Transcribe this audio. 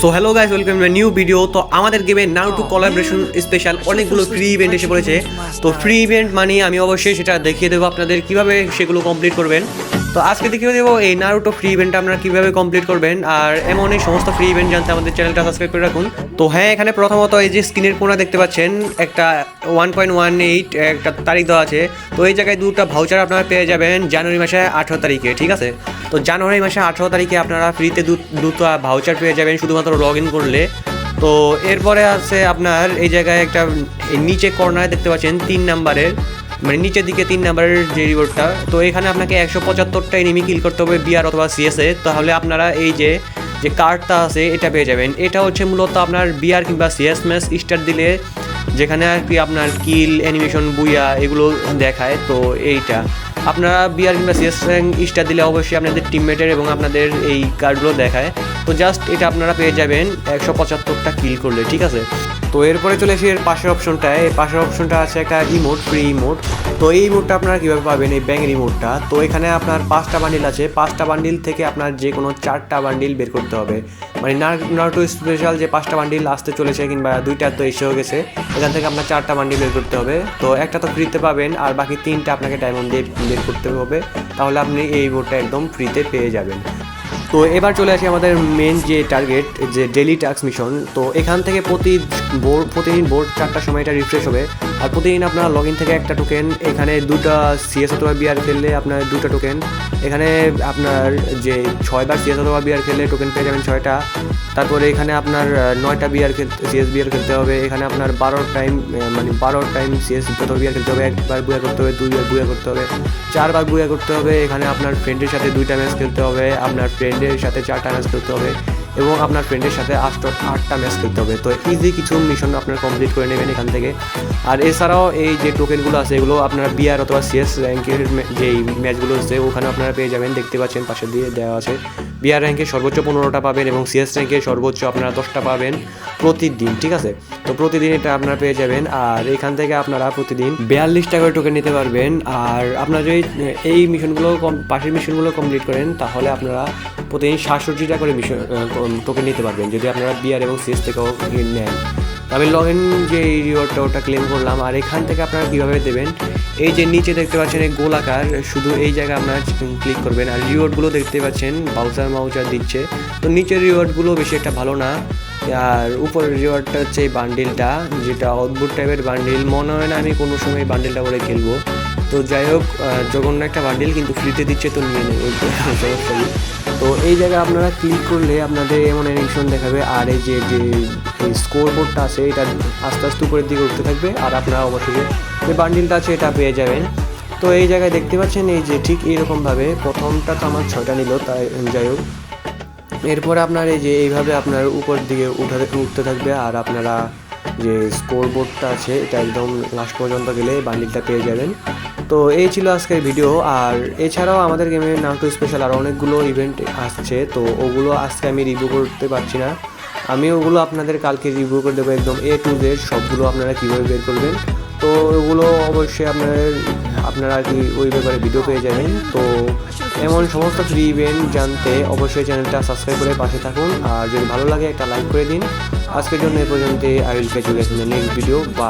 So hello guys welcome to new video তো আমাদের গেমে নাও টু কোলাবরেশন স্পেশাল অনেকগুলো ফ্রি ইভেন্ট এসে পড়েছে। তো ফ্রি ইভেন্ট মানে আমি অবশ্যই সেটা দেখিয়ে দেবো আপনাদের কীভাবে সেগুলো কমপ্লিট করবেন। তো আজকে দেখিয়ে দেবো এই নারুটো ফ্রি ইভেন্ট আপনারা কীভাবে কমপ্লিট করবেন, আর এমন এই সমস্ত ফ্রি ইভেন্ট জানতে আমাদের চ্যানেলটা সাবস্ক্রাইব করে রাখুন। তো হ্যাঁ এখানে প্রথমত এই যে স্ক্রিনের কোনা দেখতে পাচ্ছেন, একটা ওয়ান পয়েন্ট ওয়ান এইট একটা তারিখ দেওয়া আছে। তো এই জায়গায় দুটো ভাউচার আপনারা পেয়ে যাবেন জানুয়ারি মাসে আঠেরো তারিখে, ঠিক আছে? তো জানুয়ারি মাসে আঠেরো তারিখে আপনারা ফ্রিতে দুটো ভাউচার পেয়ে যাবেন, শুধুমাত্র লগ ইন করলে। তো এরপরে আছে আপনার এই জায়গায় একটা নিচে কর্নারে দেখতে পাচ্ছেন তিন নাম্বারের মানে নিচের দিকে তিন নাম্বারের যে রিওয়ার্ডটা তো এখানে আপনাকে একশো পঁচাত্তরটা এনিমি কিল করতে হবে বিআর অথবা সিএসএ তাহলে আপনারা এই যে যে কার্ডটা আছে, এটা পেয়ে যাবেন। এটা হচ্ছে মূলত আপনার বিআর কিংবা সিএস ম্যাচ স্টার দিলে যেখানে আর কি আপনার কিল অ্যানিমেশন বুইয়া এগুলো দেখায়, তো এইটা। আপনারা বিআর কিংবা সিএস স্টার দিলে অবশ্যই আপনাদের টিমমেটের এবং আপনাদের এই কার্ডগুলো দেখায়। তো জাস্ট এটা আপনারা পেয়ে যাবেন একশো পঁচাত্তরটা কিল করলে, ঠিক আছে? তো এরপরে চলে আসি এর পাশের অপশনটায় এই পাশের অপশনটা আছে একটা ইমোট ফ্রি ইমোট তো এই ইমোটটা আপনারা কীভাবে পাবেন? এই ব্যাঙ্ক ইমোটটা তো এখানে আপনার পাঁচটা বান্ডিল আছে। পাঁচটা বান্ডিল থেকে আপনার যে কোনো চারটা বান্ডিল বের করতে হবে। মানে নারটো স্পেশাল যে পাঁচটা বান্ডিল আসতে চলেছে কিংবা দুইটা তো এসেও গেছে, এখান থেকে আপনার চারটা বান্ডিল বের করতে হবে। তো একটা তো ফ্রিতে পাবেন, আর বাকি তিনটা আপনাকে ডায়মন্ড দিয়ে বের করতে হবে। তাহলে আপনি এই ইমোটটা একদম ফ্রিতে পেয়ে যাবেন। তো এবার চলে আসি আমাদের মেন যে টার্গেট যে ডেলি টাস্ক মিশন তো এখান থেকে প্রতি বোর্ড প্রতিদিন বোর্ড চারটার সময় এটা রিফ্রেশ হবে। আর প্রতিদিন আপনার লগ ইন থেকে একটা টোকেন এখানে দুটা সিএস অথবা বিআর খেললে আপনার দুটা টোকেন এখানে আপনার যে ছয়বার সিএস অথবা বিআর খেললে টোকেন পেয়ে যাবেন ছয়টা। তারপরে এখানে আপনার নয়টা বিআর খেলতে সিএস বিআর খেলতে হবে। এখানে আপনার বারো টাইম মানে বারো টাইম সিএস অথবা বিআর খেলতে হবে। একবার বুয়া করতে হবে, দুইবার বুয়া করতে হবে। চারবার বুয়া করতে হবে। এখানে আপনার ফ্রেন্ডের সাথে দুইটা ম্যাচ খেলতে হবে। আপনার ফ্রেন্ডের সাথে চারটা ম্যাচ খেলতে হবে এবং আপনার ফ্রেন্ডের সাথে আট আটটা ম্যাচ খেলতে হবে। তো ইজি কিছু মিশন আপনার কমপ্লিট করে নেবেন এখান থেকে। আর এছাড়াও এই যে টোকেনগুলো আছে, এগুলো আপনারা বিআর অথবা সিএস র্যাঙ্কের যেই ম্যাচগুলো আছে, ওখানে আপনারা পেয়ে যাবেন। দেখতে পাচ্ছেন, পাশে দিয়ে দেওয়া আছে। বিআর র্যাঙ্কে সর্বোচ্চ পনেরোটা পাবেন এবং সিএস র্যাঙ্কে সর্বোচ্চ আপনারা দশটা পাবেন প্রতিদিন, ঠিক আছে? তো প্রতিদিন এটা আপনারা পেয়ে যাবেন। আর এখান থেকে আপনারা প্রতিদিন বিয়াল্লিশটা করে টোকেন নিতে পারবেন। আর আপনারা যদি এই মিশনগুলো কম- পাশের মিশনগুলো কমপ্লিট করেন, তাহলে আপনারা প্রতিদিন সাতষট্টিটা করে মিশন টোকেন নিতে পারবেন, যদি আপনারা বিয়ার এবং সিএস থেকেও নেন। আমি লগ ইন যে রিওয়ার্ডটা ওটা ক্লেম করলাম, আর এখান থেকে আপনারা কীভাবে দেবেন? এই যে নিচে দেখতে পাচ্ছেন এই গোলাকার, শুধু এই জায়গায় আপনারা ক্লিক করবেন। আর রিওয়ার্ডগুলো দেখতে পাচ্ছেন, বাউচার মাউচার দিচ্ছে। তো নিচের রিওয়ার্ডগুলো বেশি একটা ভালো না। আর উপরের রিওয়ার্ডটা হচ্ছে এই বান্ডিলটা যেটা অদ্ভুত টাইপের বান্ডিল মনে হয় না আমি কোনো সময় বান্ডিলটা করে খেলব। তো যাই হোক জঘন্য একটা বান্ডিল কিন্তু ফ্রিতে দিচ্ছে তো নিয়ে নেই তো এই জায়গায় আপনারা ক্লিক করলে আপনাদের এমন অ্যানিমেশন দেখাবে। আর এই যে যে স্কোর বোর্ডটা আছে, এটা আস্তে আস্তে উপরের দিকে উঠতে থাকবে। আর আপনারা অবশ্যই যে বান্ডিলটা আছে, এটা পেয়ে যাবেন। তো এই জায়গায় দেখতে পাচ্ছেন, এই যে ঠিক এইরকমভাবে প্রথমটা তো আমার ছয়টা নিল, তাই যাই হোক। এরপরে আপনার এই যে এইভাবে আপনার উপর দিকে উঠাতে উঠতে থাকবে আর আপনারা যে স্কোর বোর্ডটা আছে, এটা একদম লাস্ট পর্যন্ত গেলে বান্ডিলটা পেয়ে যাবেন। তো এই ছিল আজকের ভিডিও আর এছাড়াও আমাদের গেমে নামটো স্পেশাল আর অনেকগুলো ইভেন্ট আসছে, তো ওগুলো আজকে আমি রিভিউ করতে পারছি না। আমি ওগুলো আপনাদের কালকে রিভিউ করে দেবো একদম এ টু জেড সবগুলো আপনারা কীভাবে বের করবেন। তো ওগুলো অবশ্যই আপনাদের আপনারা কি ওই ব্যাপারে ভিডিও পেয়ে যাবেন। তো এমন সমস্ত ফ্রি ইভেন্ট জানতে অবশ্যই চ্যানেলটা সাবস্ক্রাইব করে পাশে থাকুন। আর যদি ভালো লাগে একটা লাইক করে দিন। আজকের জন্য এ পর্যন্ত I will catch you next video বা